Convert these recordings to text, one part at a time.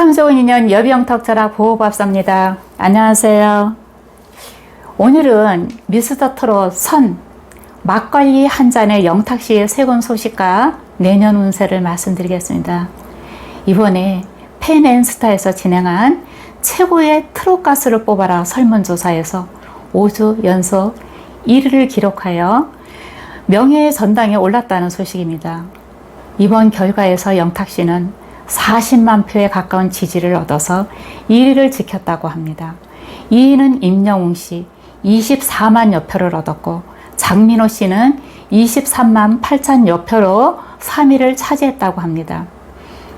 참 좋은 인연 여비영턱철학 보호밥사입니다. 안녕하세요. 오늘은 미스터 트롯 선 막걸리 한 잔의 영탁씨의 세군 소식과 내년 운세를 말씀드리겠습니다. 이번에 펜앤스타에서 진행한 최고의 트롯 가수를 뽑아라 설문조사에서 5주 연속 1위를 기록하여 명예의 전당에 올랐다는 소식입니다. 이번 결과에서 영탁 씨는 40만 표에 가까운 지지를 얻어서 1위를 지켰다고 합니다. 2위는 임영웅 씨 24만 여 표를 얻었고 장민호 씨는 23만 8천 여 표로 3위를 차지했다고 합니다.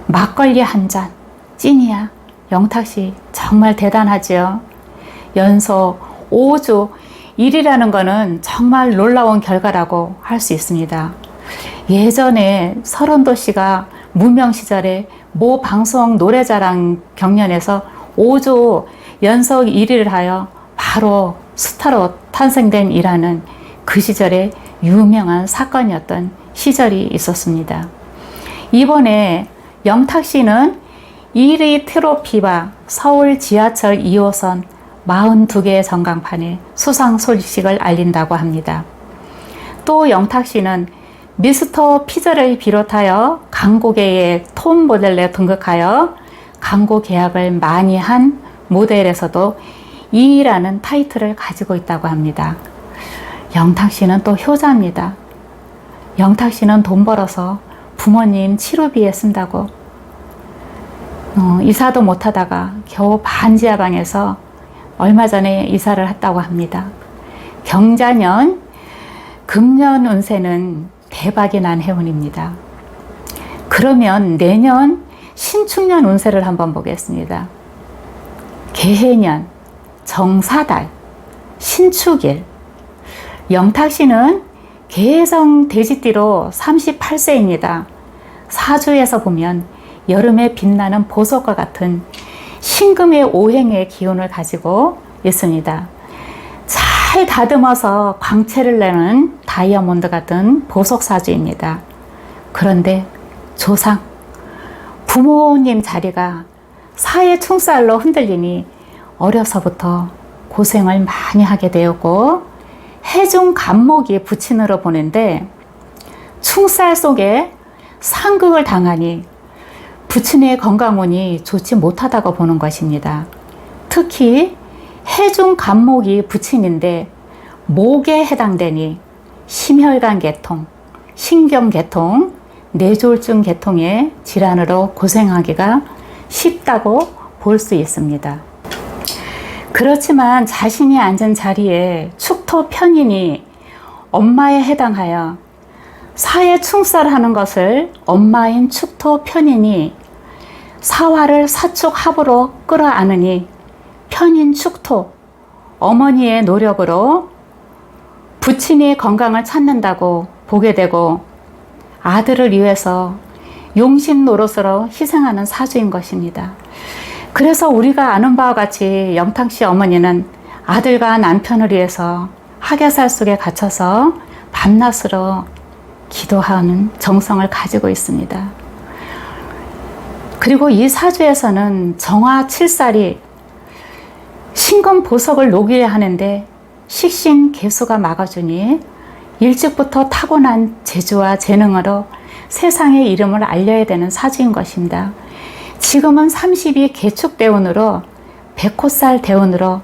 막걸리 한 잔, 찐이야. 영탁 씨 정말 대단하지요. 연속 5주 1위라는 것은 정말 놀라운 결과라고 할 수 있습니다. 예전에 설원도 씨가 무명 시절에 모 방송 노래자랑 경연에서 5주 연속 1위를 하여 바로 스타로 탄생된 이라는 그 시절에 유명한 사건이었던 시절이 있었습니다. 이번에 영탁 씨는 1위 트로피와 서울 지하철 2호선 42개의 전광판에 수상 소식을 알린다고 합니다. 또 영탁 씨는 미스터 피자를 비롯하여 광고계의 톱 모델에 등극하여 광고 계약을 많이 한 모델에서도 2위라는 타이틀을 가지고 있다고 합니다. 영탁 씨는 또 효자입니다. 영탁 씨는 돈 벌어서 부모님 치료비에 쓴다고 어, 이사도 못하다가 겨우 반지하 방에서 얼마 전에 이사를 했다고 합니다. 경자년 금년 운세는 대박이 난 해운입니다. 그러면 내년 신축년 운세를 한번 보겠습니다. 개해년, 정사달, 신축일. 영탁씨는 개성 돼지띠로 38세입니다. 사주에서 보면 여름에 빛나는 보석과 같은 신금의 오행의 기운을 가지고 있습니다. 잘 다듬어서 광채를 내는 다이아몬드 같은 보석 사주입니다. 그런데 조상, 부모님 자리가 사회 충살로 흔들리니 어려서부터 고생을 많이 하게 되었고 해중 간목이 부친으로 보는데 충살 속에 상극을 당하니 부친의 건강운이 좋지 못하다고 보는 것입니다. 특히 해중 간목이 부친인데 목에 해당되니 심혈관 계통, 신경 계통, 뇌졸중 계통의 질환으로 고생하기가 쉽다고 볼 수 있습니다. 그렇지만 자신이 앉은 자리에 축토 편인이 엄마에 해당하여 사회 충살하는 것을 엄마인 축토 편인이 사화를 사축 합으로 끌어안으니 편인 축토 어머니의 노력으로 부친이 건강을 찾는다고 보게 되고 아들을 위해서 용신 노릇으로 희생하는 사주인 것입니다. 그래서 우리가 아는 바와 같이 영탁 씨 어머니는 아들과 남편을 위해서 하계살 속에 갇혀서 밤낮으로 기도하는 정성을 가지고 있습니다. 그리고 이 사주에서는 정화 칠살이 신금 보석을 녹이려 하는데 식신 개수가 막아주니 일찍부터 타고난 재주와 재능으로 세상의 이름을 알려야 되는 사주인 것입니다. 지금은 32 개축 대운으로 백호살 대운으로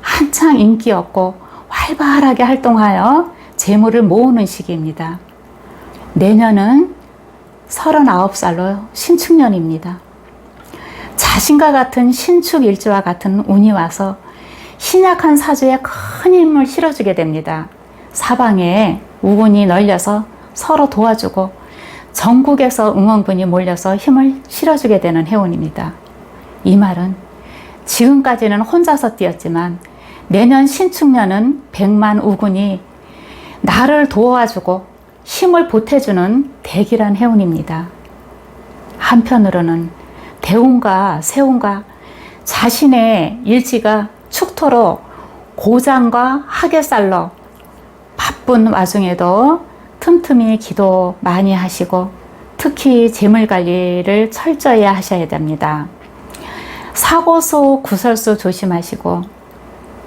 한창 인기 없고 활발하게 활동하여 재물을 모으는 시기입니다. 내년은 39살로 신축년입니다. 자신과 같은 신축 일주와 같은 운이 와서 신약한 사주에 큰 힘을 실어주게 됩니다. 사방에 우군이 널려서 서로 도와주고 전국에서 응원군이 몰려서 힘을 실어주게 되는 해운입니다. 이 말은 지금까지는 혼자서 뛰었지만 내년 신축년은 백만 우군이 나를 도와주고 힘을 보태주는 대기란 해운입니다. 한편으로는 대운과 세운과 자신의 일지가 축토로 고장과 하계살로 바쁜 와중에도 틈틈이 기도 많이 하시고 특히 재물 관리를 철저히 하셔야 됩니다. 사고수, 구설수 조심하시고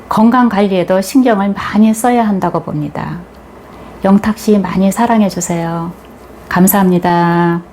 건강 관리에도 신경을 많이 써야 한다고 봅니다. 영탁 씨 많이 사랑해 주세요. 감사합니다.